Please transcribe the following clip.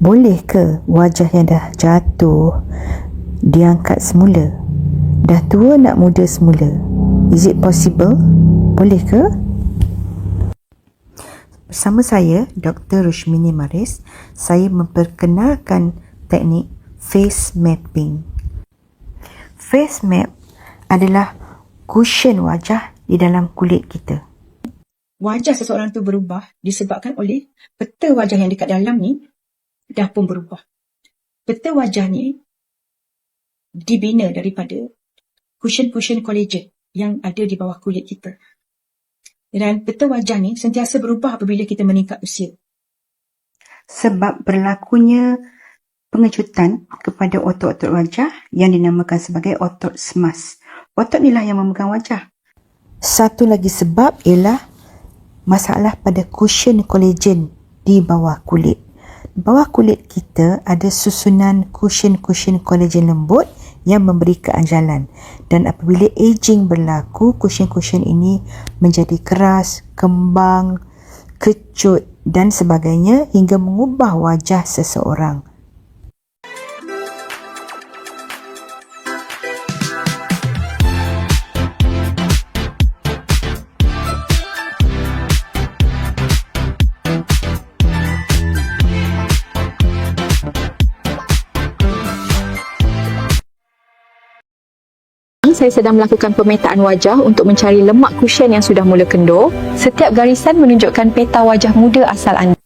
Boleh ke wajah yang dah jatuh diangkat semula? Dah tua nak muda semula? Is it possible? Boleh ke? Bersama saya, Dr. Rushmini Maris, saya memperkenalkan teknik face mapping. Face map adalah cushion wajah di dalam kulit kita. wajah seseorang tu berubah disebabkan oleh peta wajah yang dekat dalam ni dah pun berubah. Peta wajah ni dibina daripada cushion-cushion collagen yang ada di bawah kulit kita. Dan peta wajah ni sentiasa berubah apabila kita meningkat usia. Sebab berlakunya pengecutan kepada otot-otot wajah yang dinamakan sebagai otot semas. Otot inilah yang memegang wajah. Satu lagi sebab ialah masalah pada cushion collagen di bawah kulit. Bawah kulit kita ada susunan cushion-cushion collagen lembut yang memberi keanjalan. Dan apabila aging berlaku, cushion-cushion ini menjadi keras, kembang, kecut dan sebagainya hingga mengubah wajah seseorang. Saya sedang melakukan pemetaan wajah untuk mencari lemak kusyen yang sudah mula kendur. Setiap garisan menunjukkan peta wajah muda asal anda.